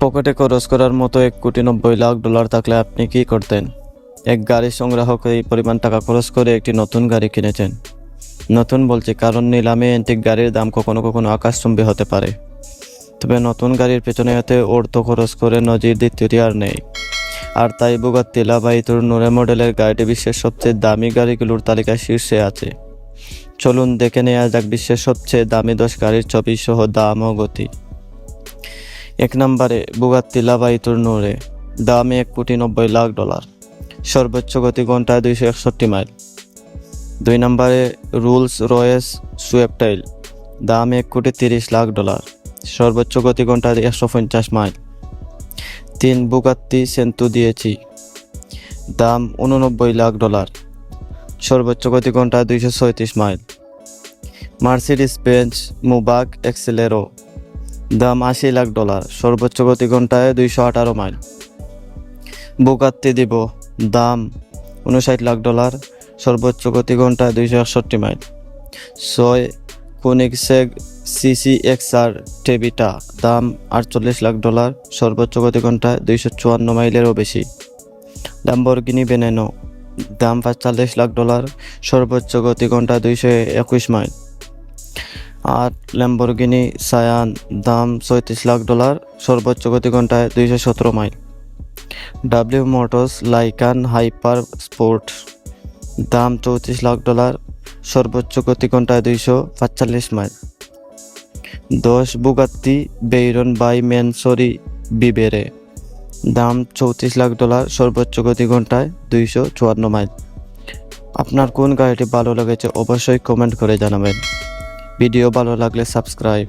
পকেটে খরচ করার মতো এক কোটি নব্বই লাখ ডলার থাকলে আপনি কি করতেন? এক গাড়ি সংগ্রাহক এই পরিমাণ টাকা খরচ করে একটি নতুন গাড়ি কিনেছেন। নতুন বলছি, কারণ নিলামে এন্টিক গাড়ির দাম কখনো কখনো আকাশচুম্বী হতে পারে। তবে নতুন গাড়ির পেছনে এতে অর্থ খরচ করে নজির দ্বিতীয়টি আর নেই। আর তাই বুগাত্তি লাভাইতুর নুরে মডেলের গাড়িটি বিশ্বের সবচেয়ে দামি গাড়িগুলোর তালিকায় শীর্ষে আছে। চলুন দেখে নেওয়া যাক বিশ্বের সবচেয়ে দামি দশ গাড়ির ছবি সহ দাম ও গতি। এক নম্বরে বুগাত্তি লাভাইতুর নুরে দাম এক কোটি নব্বই লাখ ডলার। সর্বোচ্চ গতি ঘন্টায় দুইশো একষট্টি মাইল। দুই নম্বরে রুলস রয়েস সুয়েপটাইল দাম এক কোটি তিরিশ লাখ ডলার। সর্বোচ্চ গতি ঘন্টায় একশো পঞ্চাশ মাইল। তিন, বুগাত্তি সেন্তু দিয়েছি। দাম উননব্বই লাখ ডলার। সর্বোচ্চ গতি ঘন্টায় দুইশো ছয়ত্রিশ mile. Mercedes Benz Maybach Exelero. দাম আশি লাখ ডলার, সর্বোচ্চ গতি ঘন্টায় দুইশো আঠারো মাইল। বুগাত্তি দিব, দাম উনষাট লাখ ডলার, সর্বোচ্চ গতি ঘন্টায় দুইশো একষট্টি মাইল। ছয় কোনিকসেগ সিসি এক্স আর টেবিটা, দাম আটচল্লিশ লাখ ডলার, সর্বোচ্চ গতি ঘন্টায় দুইশো চুয়ান্ন মাইলেরও বেশি। ল্যাম্বরগিনি বেনেনো, দাম পাঁচচল্লিশ লাখ ডলার, সর্বোচ্চ গতি ঘন্টায় দুইশো একুশ মাইল। আর ল্যাম্বরগিনি, সায়ান, দাম ছয়ত্রিশ লাখ ডলার, সর্বোচ্চ গতি ঘন্টায় দুইশো সতেরো mile. W Motors, Lykan hyper sport, দাম চৌত্রিশ লাখ ডলার, সর্বোচ্চ গতি ঘন্টায় দুইশো পাঁচচল্লিশ মাইল। দশ বুগাত্তি, বেইরন বাই মেনসরি বিবেরে, দাম চৌত্রিশ লাখ ডলার, সর্বোচ্চ গতি ঘন্টায় দুইশো চুয়ান্ন মাইল। আপনার কোন গাড়িটি ভালো লেগেছে অবশ্যই কমেন্ট করে জানাবেন। ভিডিও ভালো লাগলে সাবস্ক্রাইব